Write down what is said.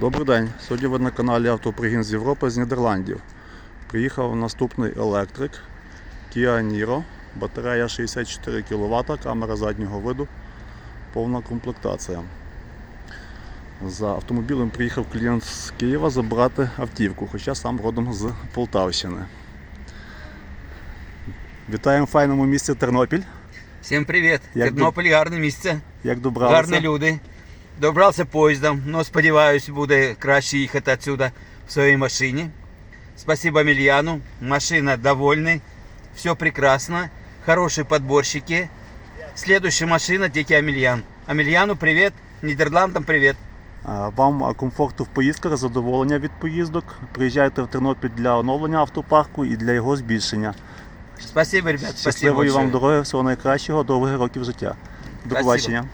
Добрий день. Сьогодні ви на каналі Автопригін з Європи з Нідерландів. Приїхав наступний електрик Kia Niro. Батарея 64 кВт, камера заднього виду, повна комплектація. За автомобілем приїхав клієнт з Києва забрати автівку, хоча сам родом з Полтавщини. Вітаємо в файному місці Тернопіль. Всім привіт! Тернопіль гарне місце, Як добралися? гарні люди. Добрався поїздом, але сподіваюсь, буде краще їхати отсюда в своїй машині. Спасибо Мільяну, машина довольна, все прекрасно, хороші подборщики. Следующая машина тільки Амельян. Амельяну привіт, Нідерландам привіт. А, Вам а, комфорту в поїздках, задоволення від поїздок. Приїжджайте в Тернопіль для оновлення автопарку і для його збільшення. Спасибо, ребят, спасибо Щасливої вам большое. дороги, всього найкращого, довгих років життя. До Спасибо. побачення.